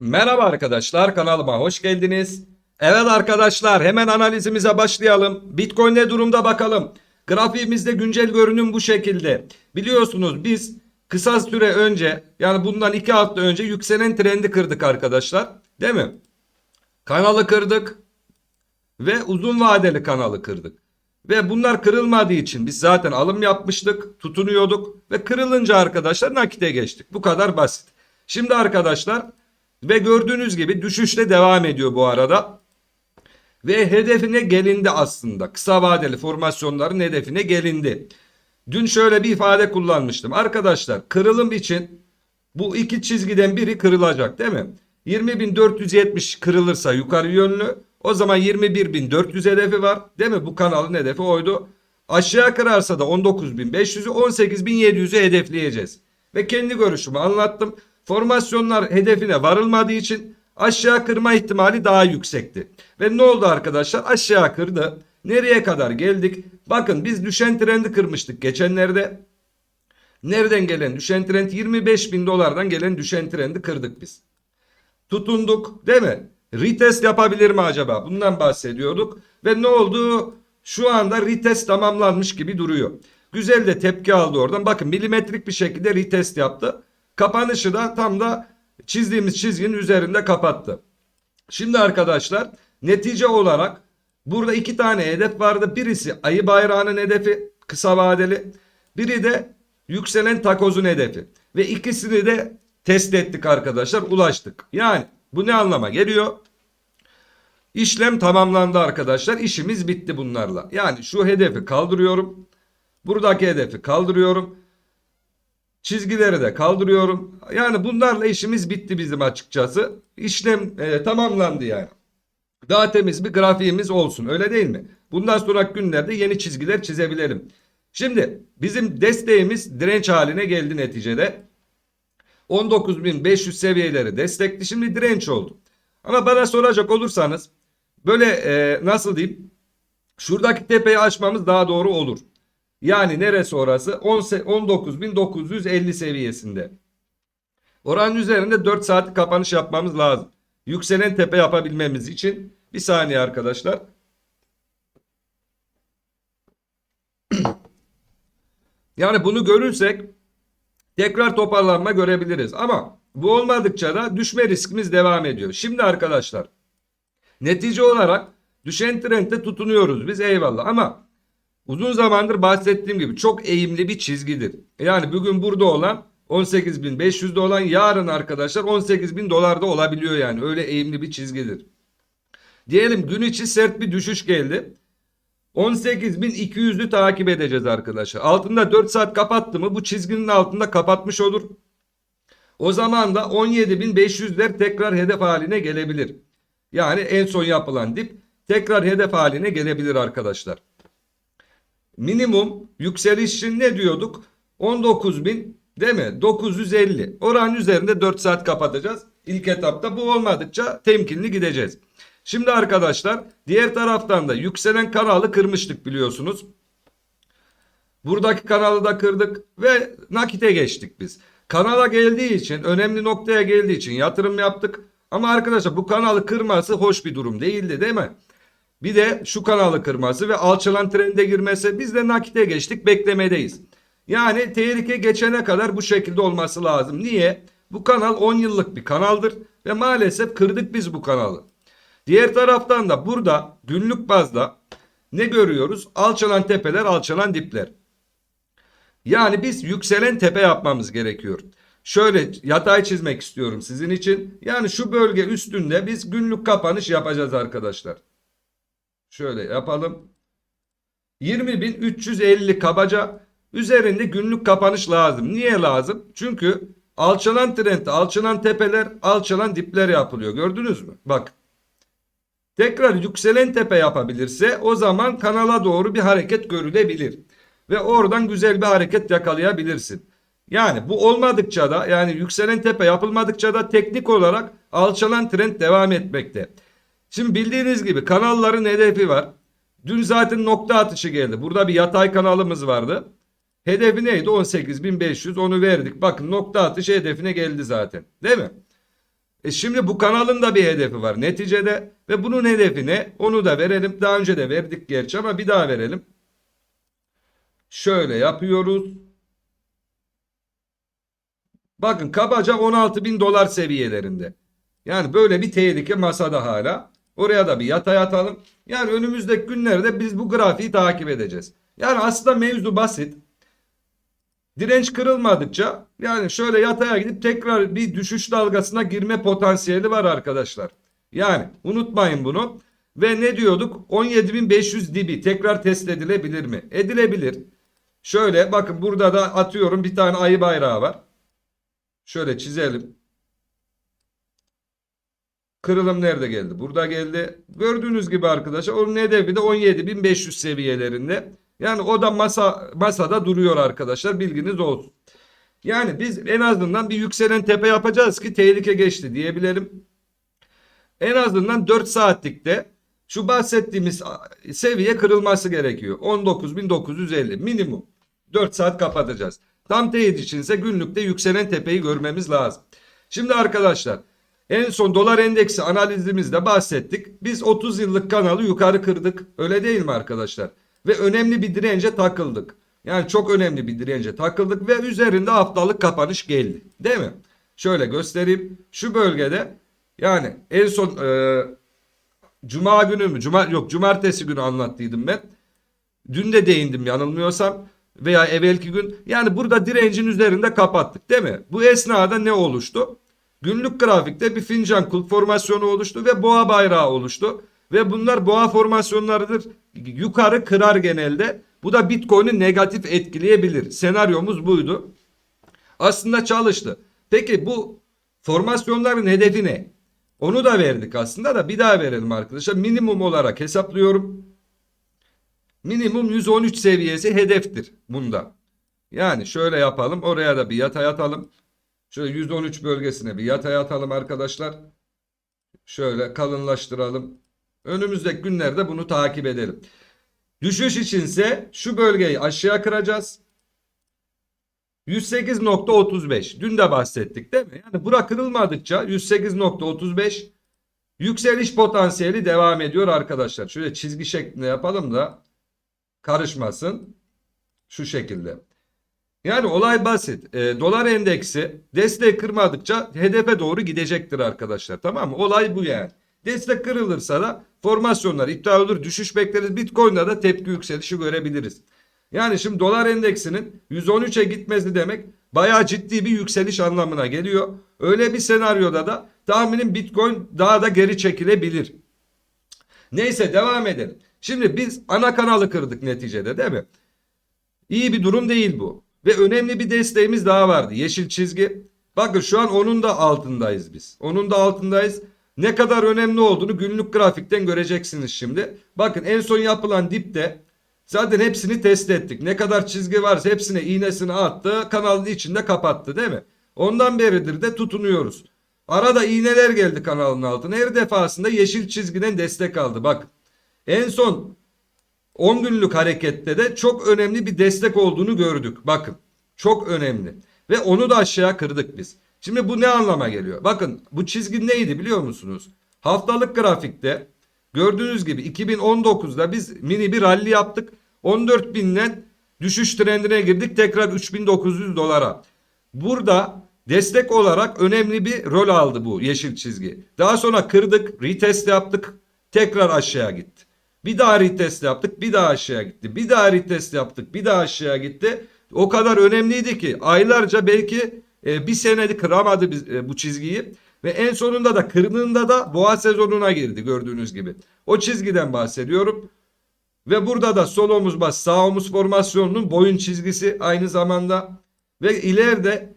Merhaba arkadaşlar kanalıma hoş geldiniz. Evet arkadaşlar hemen analizimize başlayalım. Bitcoin ne durumda bakalım. Grafiğimizde güncel görünüm bu şekilde. Biliyorsunuz biz kısa süre önce yani bundan iki hafta önce yükselen trendi kırdık arkadaşlar. Değil mi? Kanalı kırdık ve uzun vadeli kanalı kırdık. Ve bunlar kırılmadığı için biz zaten alım yapmıştık, tutunuyorduk ve kırılınca arkadaşlar nakite geçtik. Bu kadar basit. Şimdi arkadaşlar ve gördüğünüz gibi düşüşte devam ediyor bu arada. Ve hedefine gelindi aslında. Kısa vadeli formasyonların hedefine gelindi. Dün şöyle bir ifade kullanmıştım. Arkadaşlar kırılım için bu iki çizgiden biri kırılacak değil mi? 20.470 kırılırsa yukarı yönlü o zaman 21.400 hedefi var. Değil mi? Bu kanalın hedefi oydu. Aşağı kırarsa da 19.500'ü 18.700'ü hedefleyeceğiz. Ve kendi görüşümü anlattım. Formasyonlar hedefine varılmadığı için aşağı kırma ihtimali daha yüksekti. Ve ne oldu arkadaşlar? Aşağı kırdı. Nereye kadar geldik? Bakın biz düşen trendi kırmıştık geçenlerde. Nereden gelen düşen trend? 25 bin dolardan gelen düşen trendi kırdık biz. Tutunduk değil mi? Retest yapabilir mi acaba? Bundan bahsediyorduk. Ve ne oldu? Şu anda retest tamamlanmış gibi duruyor. Güzel de tepki aldı oradan. Bakın milimetrik bir şekilde retest yaptı. Kapanışı da tam da çizdiğimiz çizginin üzerinde kapattı. Şimdi arkadaşlar netice olarak burada iki tane hedef vardı. Birisi ayı bayrağının hedefi kısa vadeli. Biri de yükselen takozun hedefi. Ve ikisini de test ettik arkadaşlar ulaştık. Yani bu ne anlama geliyor? İşlem tamamlandı arkadaşlar. İşimiz bitti bunlarla. Yani şu hedefi kaldırıyorum. Buradaki hedefi kaldırıyorum. Çizgileri de kaldırıyorum. Yani bunlarla işimiz bitti bizim açıkçası. İşlem e, tamamlandı yani. Daha temiz bir grafiğimiz olsun öyle değil mi? Bundan sonraki günlerde yeni çizgiler çizebilirim. Şimdi bizim desteğimiz direnç haline geldi neticede. 19.500 seviyeleri destekli şimdi direnç oldu. Ama bana soracak olursanız böyle e, nasıl diyeyim şuradaki tepeyi aşmamız daha doğru olur. Yani neresi orası? 19.950 seviyesinde. Oranın üzerinde 4 saat kapanış yapmamız lazım. Yükselen tepe yapabilmemiz için. Bir saniye arkadaşlar. Yani bunu görürsek tekrar toparlanma görebiliriz. Ama bu olmadıkça da düşme riskimiz devam ediyor. Şimdi arkadaşlar netice olarak düşen trendde tutunuyoruz biz eyvallah ama uzun zamandır bahsettiğim gibi çok eğimli bir çizgidir. Yani bugün burada olan 18.500'de olan yarın arkadaşlar 18.000 dolarda olabiliyor yani öyle eğimli bir çizgidir. Diyelim gün içi sert bir düşüş geldi. 18.200'ü takip edeceğiz arkadaşlar. Altında 4 saat kapattı mı bu çizginin altında kapatmış olur. O zaman da 17.500'ler tekrar hedef haline gelebilir. Yani en son yapılan dip tekrar hedef haline gelebilir arkadaşlar. Minimum yükseliş için ne diyorduk? 19.000 değil mi? 950. Oranın üzerinde 4 saat kapatacağız. İlk etapta bu olmadıkça temkinli gideceğiz. Şimdi arkadaşlar diğer taraftan da yükselen kanalı kırmıştık biliyorsunuz. Buradaki kanalı da kırdık ve nakite geçtik biz. Kanala geldiği için önemli noktaya geldiği için yatırım yaptık. Ama arkadaşlar bu kanalı kırması hoş bir durum değildi değil mi? Bir de şu kanalı kırması ve alçalan trende girmesi biz de nakite geçtik beklemedeyiz. Yani tehlike geçene kadar bu şekilde olması lazım. Niye? Bu kanal 10 yıllık bir kanaldır ve maalesef kırdık biz bu kanalı. Diğer taraftan da burada günlük bazda ne görüyoruz? Alçalan tepeler, alçalan dipler. Yani biz yükselen tepe yapmamız gerekiyor. Şöyle yatay çizmek istiyorum sizin için. Yani şu bölge üstünde biz günlük kapanış yapacağız arkadaşlar. Şöyle yapalım. 20.350 kabaca üzerinde günlük kapanış lazım. Niye lazım? Çünkü alçalan trend, alçalan tepeler, alçalan dipler yapılıyor. Gördünüz mü? Bak. Tekrar yükselen tepe yapabilirse o zaman kanala doğru bir hareket görülebilir. Ve oradan güzel bir hareket yakalayabilirsin. Yani bu olmadıkça da yani yükselen tepe yapılmadıkça da teknik olarak alçalan trend devam etmekte. Şimdi bildiğiniz gibi kanalların hedefi var. Dün zaten nokta atışı geldi. Burada bir yatay kanalımız vardı. Hedefi neydi? 18.500 onu verdik. Bakın nokta atışı hedefine geldi zaten. Değil mi? E şimdi bu kanalın da bir hedefi var neticede ve bunun hedefi ne? Onu da verelim. Daha önce de verdik gerçi ama bir daha verelim. Şöyle yapıyoruz. Bakın kabaca 16 bin dolar seviyelerinde. Yani böyle bir tehlike masada hala. Oraya da bir yatay atalım. Yani önümüzdeki günlerde biz bu grafiği takip edeceğiz. Yani aslında mevzu basit. Direnç kırılmadıkça yani şöyle yataya gidip tekrar bir düşüş dalgasına girme potansiyeli var arkadaşlar. Yani unutmayın bunu. Ve ne diyorduk? 17.500 dibi tekrar test edilebilir mi? Edilebilir. Şöyle bakın burada da atıyorum bir tane ayı bayrağı var. Şöyle çizelim. Kırılım nerede geldi? Burada geldi. Gördüğünüz gibi arkadaşlar onun hedefi de 17.500 seviyelerinde. Yani o da masa masada duruyor arkadaşlar. Bilginiz olsun. Yani biz en azından bir yükselen tepe yapacağız ki tehlike geçti diyebilirim. En azından 4 saatlikte şu bahsettiğimiz seviye kırılması gerekiyor. 19.950 minimum. 4 saat kapatacağız. Tam teyit içinse günlükte yükselen tepeyi görmemiz lazım. Şimdi arkadaşlar en son dolar endeksi analizimizde bahsettik. Biz 30 yıllık kanalı yukarı kırdık. Öyle değil mi arkadaşlar? Ve önemli bir dirence takıldık. Yani çok önemli bir dirence takıldık ve üzerinde haftalık kapanış geldi. Değil mi? Şöyle göstereyim. Şu bölgede yani en son e, Cuma günü mü? Cuma, yok cumartesi günü anlattıydım ben. Dün de değindim yanılmıyorsam veya evvelki gün. Yani burada direncin üzerinde kapattık değil mi? Bu esnada ne oluştu? Günlük grafikte bir fincan kulp formasyonu oluştu ve boğa bayrağı oluştu. Ve bunlar boğa formasyonlarıdır. Yukarı kırar genelde. Bu da Bitcoin'i negatif etkileyebilir. Senaryomuz buydu. Aslında çalıştı. Peki bu formasyonların hedefi ne? Onu da verdik aslında da bir daha verelim arkadaşlar. Minimum olarak hesaplıyorum. Minimum 113 seviyesi hedeftir bunda. Yani şöyle yapalım. Oraya da bir yatay atalım. Şöyle 113 bölgesine bir yatay atalım arkadaşlar. Şöyle kalınlaştıralım. Önümüzdeki günlerde bunu takip edelim. Düşüş içinse şu bölgeyi aşağı kıracağız. 108.35. Dün de bahsettik değil mi? Yani bura kırılmadıkça 108.35 yükseliş potansiyeli devam ediyor arkadaşlar. Şöyle çizgi şeklinde yapalım da karışmasın. Şu şekilde. Yani olay basit. E, dolar endeksi destek kırmadıkça hedefe doğru gidecektir arkadaşlar. Tamam mı? Olay bu yani. Destek kırılırsa da formasyonlar iptal olur. Düşüş bekleriz. Bitcoin'da da tepki yükselişi görebiliriz. Yani şimdi dolar endeksinin 113'e gitmesi demek bayağı ciddi bir yükseliş anlamına geliyor. Öyle bir senaryoda da tahminim Bitcoin daha da geri çekilebilir. Neyse devam edelim. Şimdi biz ana kanalı kırdık neticede değil mi? İyi bir durum değil bu. Ve önemli bir desteğimiz daha vardı. Yeşil çizgi. Bakın şu an onun da altındayız biz. Onun da altındayız. Ne kadar önemli olduğunu günlük grafikten göreceksiniz şimdi. Bakın en son yapılan dipte zaten hepsini test ettik. Ne kadar çizgi varsa hepsine iğnesini attı. Kanalın içinde kapattı değil mi? Ondan beridir de tutunuyoruz. Arada iğneler geldi kanalın altına. Her defasında yeşil çizgiden destek aldı. Bak en son 10 günlük harekette de çok önemli bir destek olduğunu gördük. Bakın çok önemli. Ve onu da aşağı kırdık biz. Şimdi bu ne anlama geliyor? Bakın bu çizgi neydi biliyor musunuz? Haftalık grafikte gördüğünüz gibi 2019'da biz mini bir rally yaptık. 14.000'den düşüş trendine girdik tekrar 3.900 dolara. Burada destek olarak önemli bir rol aldı bu yeşil çizgi. Daha sonra kırdık, retest yaptık, tekrar aşağı gitti. Bir daha retest yaptık, bir daha aşağı gitti. Bir daha retest yaptık, bir daha aşağı gitti. O kadar önemliydi ki aylarca belki e, bir senelik kıramadı biz, e, bu çizgiyi. Ve en sonunda da kırdığında da boğa sezonuna girdi gördüğünüz gibi. O çizgiden bahsediyorum. Ve burada da sol omuz bas sağ omuz formasyonunun boyun çizgisi aynı zamanda. Ve ileride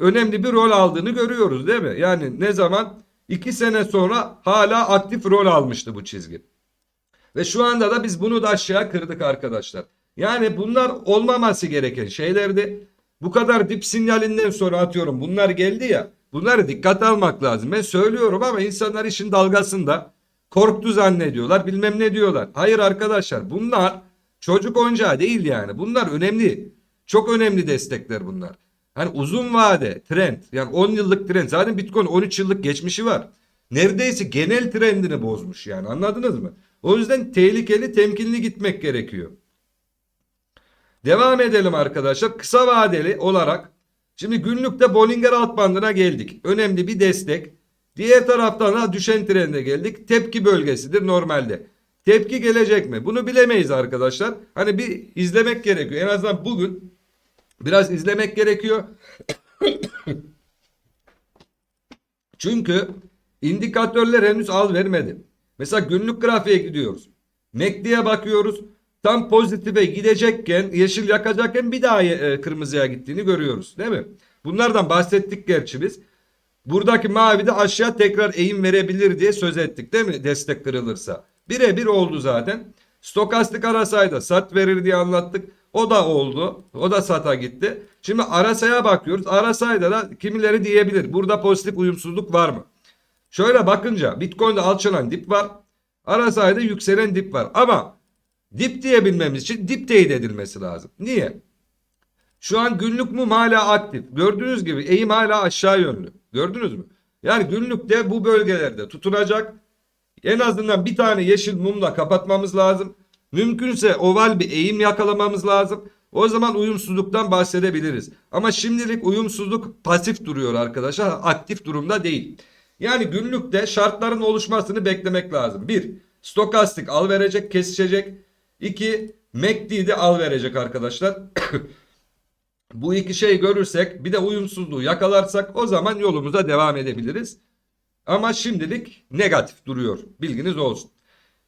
önemli bir rol aldığını görüyoruz değil mi? Yani ne zaman? iki sene sonra hala aktif rol almıştı bu çizgi. Ve şu anda da biz bunu da aşağı kırdık arkadaşlar. Yani bunlar olmaması gereken şeylerdi. Bu kadar dip sinyalinden sonra atıyorum bunlar geldi ya. Bunları dikkat almak lazım. Ben söylüyorum ama insanlar işin dalgasında korktu zannediyorlar bilmem ne diyorlar. Hayır arkadaşlar bunlar çocuk oyuncağı değil yani. Bunlar önemli. Çok önemli destekler bunlar. Hani uzun vade trend yani 10 yıllık trend zaten Bitcoin 13 yıllık geçmişi var. Neredeyse genel trendini bozmuş yani anladınız mı? O yüzden tehlikeli temkinli gitmek gerekiyor. Devam edelim arkadaşlar. Kısa vadeli olarak şimdi günlükte Bollinger alt bandına geldik. Önemli bir destek. Diğer taraftan da düşen trende geldik. Tepki bölgesidir normalde. Tepki gelecek mi? Bunu bilemeyiz arkadaşlar. Hani bir izlemek gerekiyor. En azından bugün biraz izlemek gerekiyor. Çünkü indikatörler henüz al vermedi. Mesela günlük grafiğe gidiyoruz. MACD'ye bakıyoruz. Tam pozitife gidecekken, yeşil yakacakken bir daha e, kırmızıya gittiğini görüyoruz. Değil mi? Bunlardan bahsettik gerçi biz. Buradaki mavi de aşağı tekrar eğim verebilir diye söz ettik değil mi? Destek kırılırsa. Birebir oldu zaten. Stokastik arasayda sat verir diye anlattık. O da oldu. O da sata gitti. Şimdi arasaya bakıyoruz. Arasayda da kimileri diyebilir. Burada pozitif uyumsuzluk var mı? Şöyle bakınca Bitcoin'de alçalan dip var. Arasayda yükselen dip var. Ama dip diyebilmemiz için dip teyit edilmesi lazım. Niye? Şu an günlük mum hala aktif. Gördüğünüz gibi eğim hala aşağı yönlü. Gördünüz mü? Yani günlükte bu bölgelerde tutunacak. En azından bir tane yeşil mumla kapatmamız lazım. Mümkünse oval bir eğim yakalamamız lazım. O zaman uyumsuzluktan bahsedebiliriz. Ama şimdilik uyumsuzluk pasif duruyor arkadaşlar. Aktif durumda değil. Yani günlükte şartların oluşmasını beklemek lazım. Bir, stokastik al verecek, kesişecek. İki, MACD'de al verecek arkadaşlar. Bu iki şey görürsek bir de uyumsuzluğu yakalarsak o zaman yolumuza devam edebiliriz. Ama şimdilik negatif duruyor. Bilginiz olsun.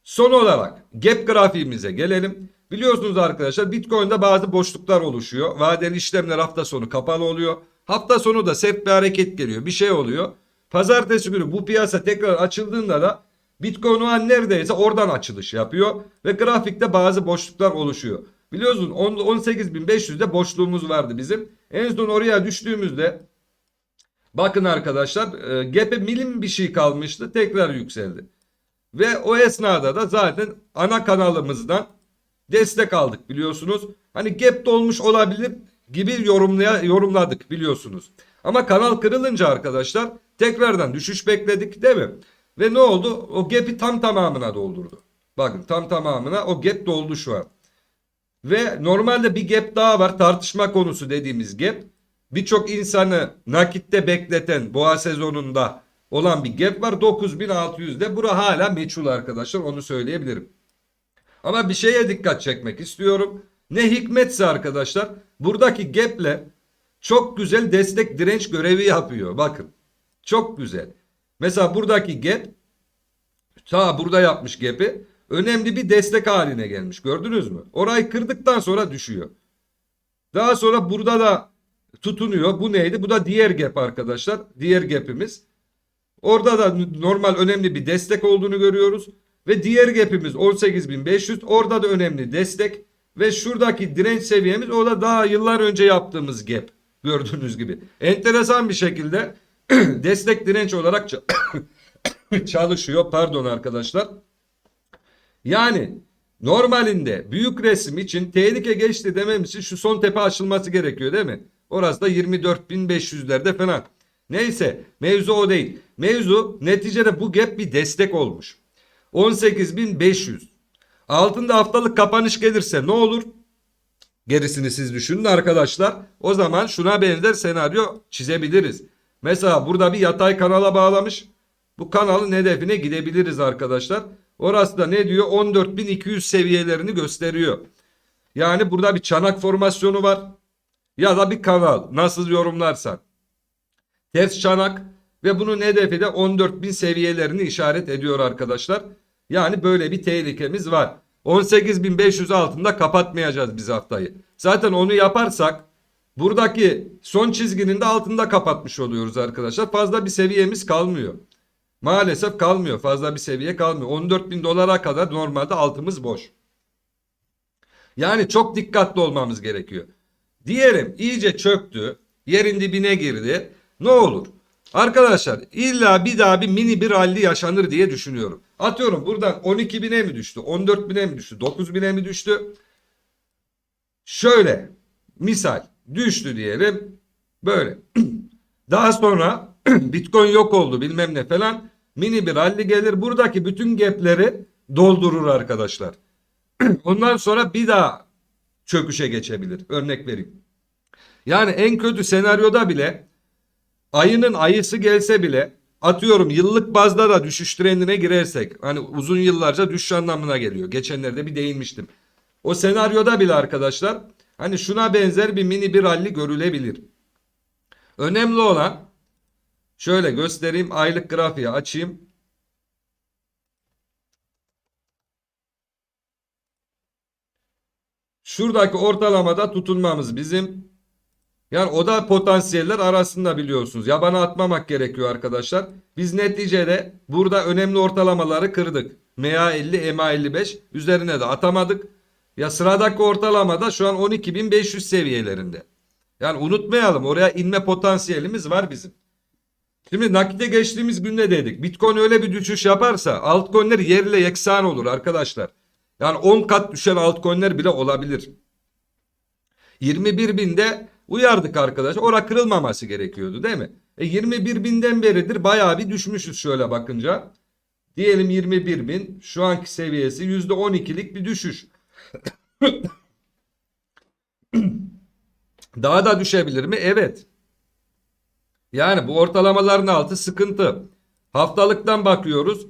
Son olarak gap grafiğimize gelelim. Biliyorsunuz arkadaşlar Bitcoin'de bazı boşluklar oluşuyor. Vadeli işlemler hafta sonu kapalı oluyor. Hafta sonu da sert bir hareket geliyor. Bir şey oluyor. Pazartesi günü bu piyasa tekrar açıldığında da Bitcoin o an neredeyse oradan açılış yapıyor. Ve grafikte bazı boşluklar oluşuyor. Biliyorsun 18.500'de boşluğumuz vardı bizim. En son oraya düştüğümüzde bakın arkadaşlar e, milim bir şey kalmıştı. Tekrar yükseldi. Ve o esnada da zaten ana kanalımızdan destek aldık biliyorsunuz. Hani gap dolmuş olabilir gibi yorumlaya, yorumladık biliyorsunuz. Ama kanal kırılınca arkadaşlar tekrardan düşüş bekledik değil mi? Ve ne oldu? O gap'i tam tamamına doldurdu. Bakın tam tamamına o gap doldu şu an. Ve normalde bir gap daha var tartışma konusu dediğimiz gap. Birçok insanı nakitte bekleten boğa sezonunda olan bir gap var 9600'de. Bura hala meçhul arkadaşlar onu söyleyebilirim. Ama bir şeye dikkat çekmek istiyorum. Ne hikmetse arkadaşlar buradaki gap'le çok güzel destek direnç görevi yapıyor. Bakın çok güzel. Mesela buradaki gap ta burada yapmış gap'i önemli bir destek haline gelmiş. Gördünüz mü? Orayı kırdıktan sonra düşüyor. Daha sonra burada da tutunuyor. Bu neydi? Bu da diğer gap arkadaşlar. Diğer gap'imiz. Orada da normal önemli bir destek olduğunu görüyoruz. Ve diğer gap'imiz 18.500. Orada da önemli destek. Ve şuradaki direnç seviyemiz o da daha yıllar önce yaptığımız gap. Gördüğünüz gibi. Enteresan bir şekilde destek direnç olarak çalışıyor. Pardon arkadaşlar. Yani normalinde büyük resim için tehlike geçti dememiz için şu son tepe aşılması gerekiyor değil mi? Orası da 24.500'lerde falan. Neyse mevzu o değil. Mevzu neticede bu gap bir destek olmuş. 18.500. Altında haftalık kapanış gelirse ne olur? Gerisini siz düşünün arkadaşlar. O zaman şuna benzer senaryo çizebiliriz. Mesela burada bir yatay kanala bağlamış. Bu kanalın hedefine gidebiliriz arkadaşlar. Orası da ne diyor? 14.200 seviyelerini gösteriyor. Yani burada bir çanak formasyonu var. Ya da bir kanal. Nasıl yorumlarsan. Ters çanak ve bunun hedefi de 14.000 seviyelerini işaret ediyor arkadaşlar. Yani böyle bir tehlikemiz var. 18.500 altında kapatmayacağız biz haftayı. Zaten onu yaparsak buradaki son çizginin de altında kapatmış oluyoruz arkadaşlar. Fazla bir seviyemiz kalmıyor. Maalesef kalmıyor. Fazla bir seviye kalmıyor. 14 bin dolara kadar normalde altımız boş. Yani çok dikkatli olmamız gerekiyor. Diyelim iyice çöktü. Yerin dibine girdi. Ne olur? Arkadaşlar illa bir daha bir mini bir rally yaşanır diye düşünüyorum. Atıyorum buradan 12 bine mi düştü? 14 bine mi düştü? 9 bine mi düştü? Şöyle misal düştü diyelim. Böyle. Daha sonra Bitcoin yok oldu bilmem ne falan. Mini bir rally gelir. Buradaki bütün gapleri doldurur arkadaşlar. Ondan sonra bir daha çöküşe geçebilir. Örnek vereyim. Yani en kötü senaryoda bile ayının ayısı gelse bile atıyorum yıllık bazda da düşüş trendine girersek hani uzun yıllarca düşüş anlamına geliyor. Geçenlerde bir değinmiştim. O senaryoda bile arkadaşlar hani şuna benzer bir mini bir rally görülebilir. Önemli olan şöyle göstereyim aylık grafiği açayım. Şuradaki ortalamada tutunmamız bizim. Yani o da potansiyeller arasında biliyorsunuz. Yabana atmamak gerekiyor arkadaşlar. Biz neticede burada önemli ortalamaları kırdık. MA50, MA55 üzerine de atamadık. Ya sıradaki ortalamada şu an 12.500 seviyelerinde. Yani unutmayalım oraya inme potansiyelimiz var bizim. Şimdi nakite geçtiğimiz günde dedik. Bitcoin öyle bir düşüş yaparsa altcoin'ler yerle yeksan olur arkadaşlar. Yani 10 kat düşen altcoin'ler bile olabilir. 21 binde uyardık arkadaşlar. Ora kırılmaması gerekiyordu değil mi? E 21 binden beridir bayağı bir düşmüşüz şöyle bakınca. Diyelim 21 bin şu anki seviyesi %12'lik bir düşüş. Daha da düşebilir mi? Evet. Yani bu ortalamaların altı sıkıntı. Haftalıktan bakıyoruz.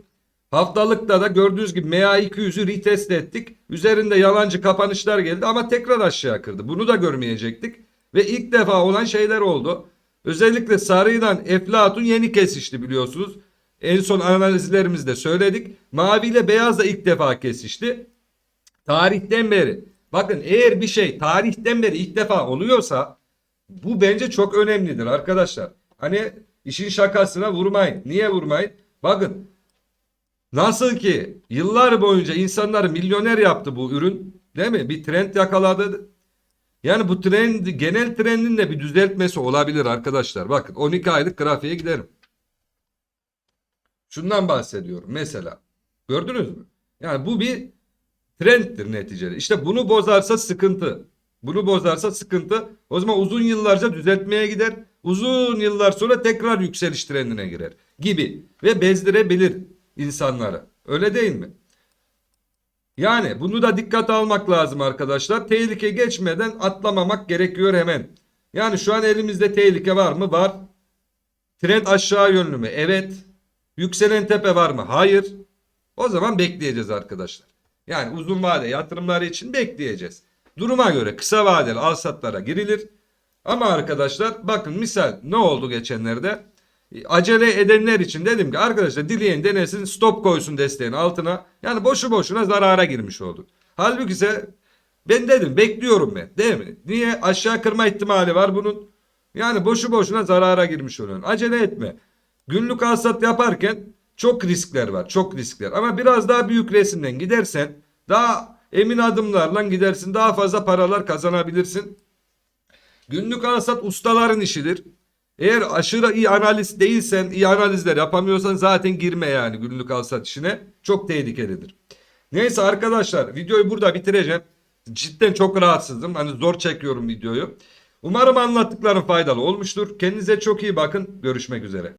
Haftalıkta da gördüğünüz gibi MA200'ü retest ettik. Üzerinde yalancı kapanışlar geldi ama tekrar aşağı kırdı. Bunu da görmeyecektik. Ve ilk defa olan şeyler oldu. Özellikle sarıyla Eflatun yeni kesişti biliyorsunuz. En son analizlerimizde söyledik. Mavi ile beyaz da ilk defa kesişti. Tarihten beri. Bakın eğer bir şey tarihten beri ilk defa oluyorsa bu bence çok önemlidir arkadaşlar. Hani işin şakasına vurmayın. Niye vurmayın? Bakın nasıl ki yıllar boyunca insanları milyoner yaptı bu ürün. Değil mi? Bir trend yakaladı. Yani bu trend genel trendin de bir düzeltmesi olabilir arkadaşlar. Bakın 12 aylık grafiğe giderim. Şundan bahsediyorum mesela. Gördünüz mü? Yani bu bir trendtir neticede. İşte bunu bozarsa sıkıntı. Bunu bozarsa sıkıntı. O zaman uzun yıllarca düzeltmeye gider. Uzun yıllar sonra tekrar yükseliş trendine girer gibi ve bezdirebilir insanları. Öyle değil mi? Yani bunu da dikkate almak lazım arkadaşlar. Tehlike geçmeden atlamamak gerekiyor hemen. Yani şu an elimizde tehlike var mı? Var. Trend aşağı yönlü mü? Evet. Yükselen tepe var mı? Hayır. O zaman bekleyeceğiz arkadaşlar. Yani uzun vade yatırımları için bekleyeceğiz. Duruma göre kısa vadeli alsatlara girilir. Ama arkadaşlar bakın misal ne oldu geçenlerde? Acele edenler için dedim ki arkadaşlar dileyen denesin stop koysun desteğin altına. Yani boşu boşuna zarara girmiş oldu. Halbuki ise ben dedim bekliyorum ben değil mi? Niye? Aşağı kırma ihtimali var bunun. Yani boşu boşuna zarara girmiş oluyorsun. Acele etme. Günlük alsat yaparken çok riskler var. Çok riskler. Ama biraz daha büyük resimden gidersen daha emin adımlarla gidersin. Daha fazla paralar kazanabilirsin. Günlük alsat ustaların işidir. Eğer aşırı iyi analiz değilsen, iyi analizler yapamıyorsan zaten girme yani günlük alsat işine. Çok tehlikelidir. Neyse arkadaşlar videoyu burada bitireceğim. Cidden çok rahatsızım. Hani zor çekiyorum videoyu. Umarım anlattıklarım faydalı olmuştur. Kendinize çok iyi bakın. Görüşmek üzere.